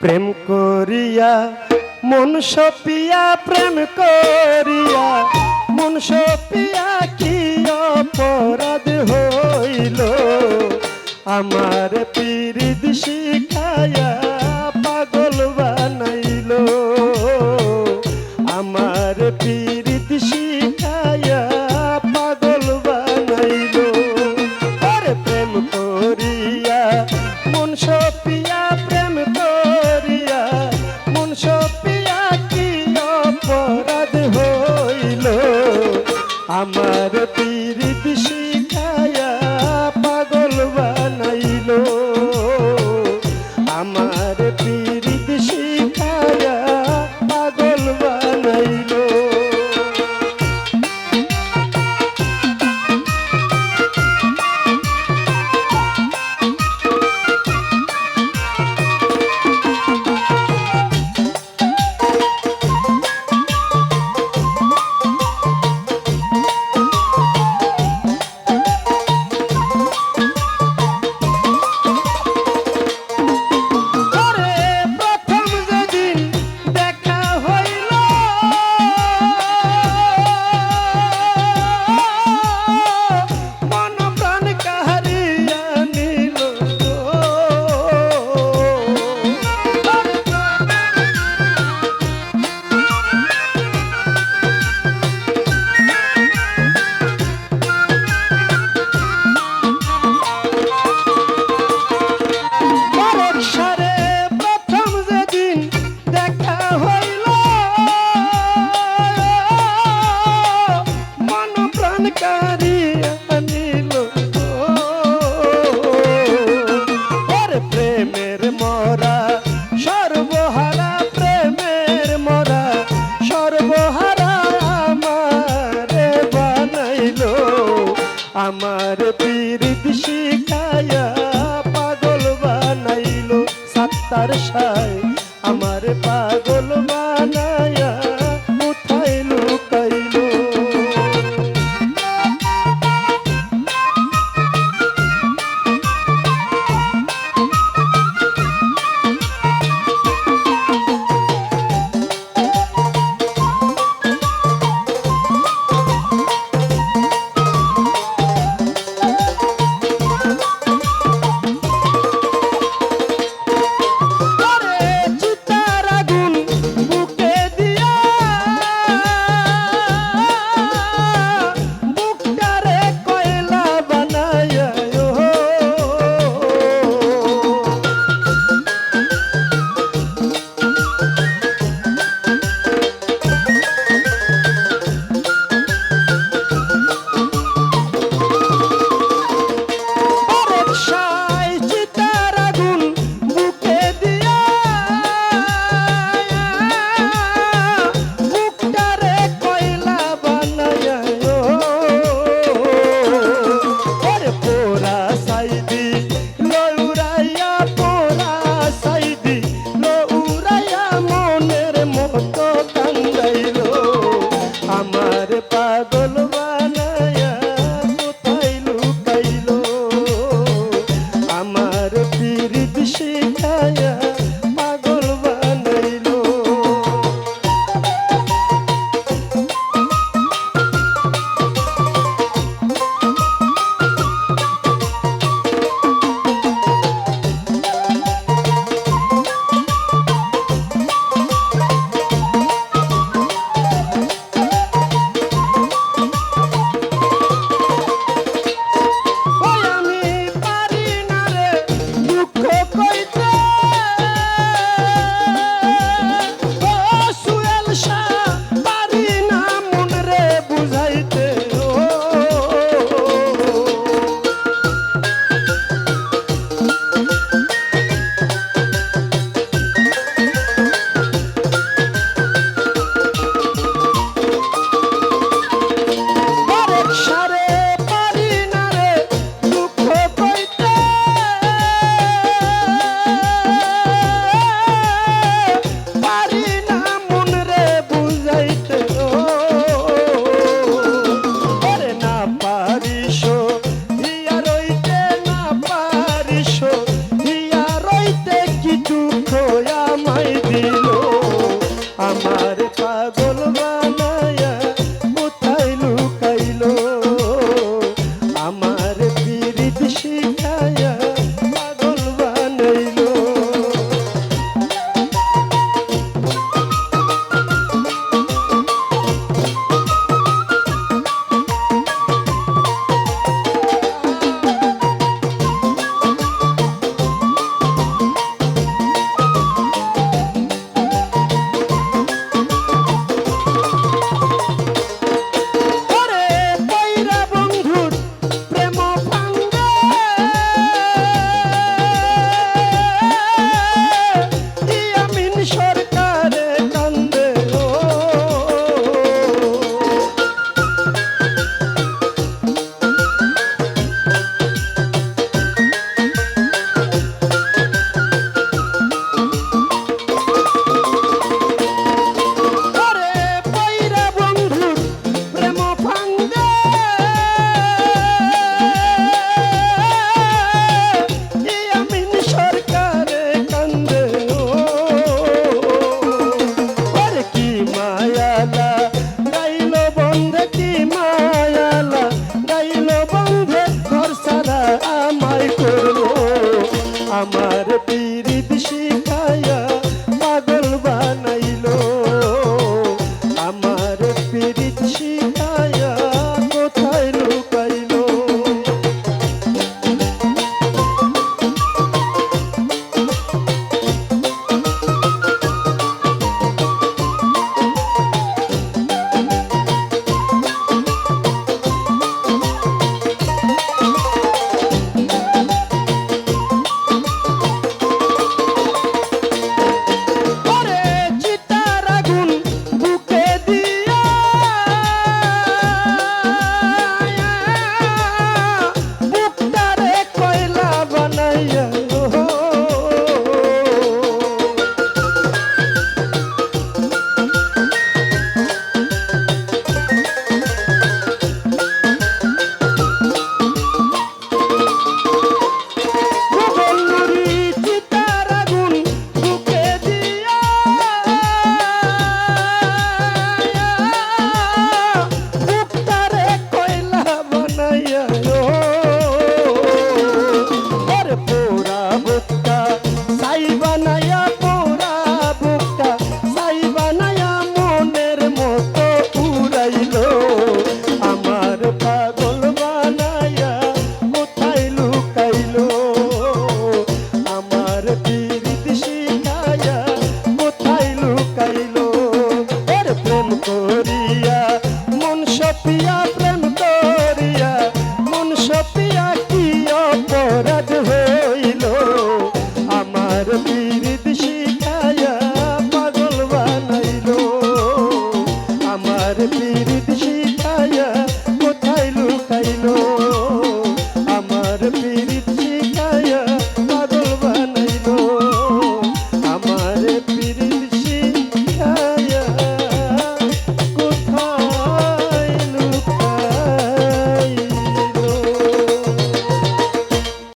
প্রেম করিয়া মন সপিয়া প্রেম করিয়া মন সপিয়া কি অপরাধ হইল? আমার পীরিদ শিখায়া কারিয়া নিল ওর প্রেমের মরা সর্বহারা প্রেমের মরা সর্বহারা আমারে বানাইল আমার পীরিত শিখায়া পাগল বানাইল সাত্তার সায় আমার পাগল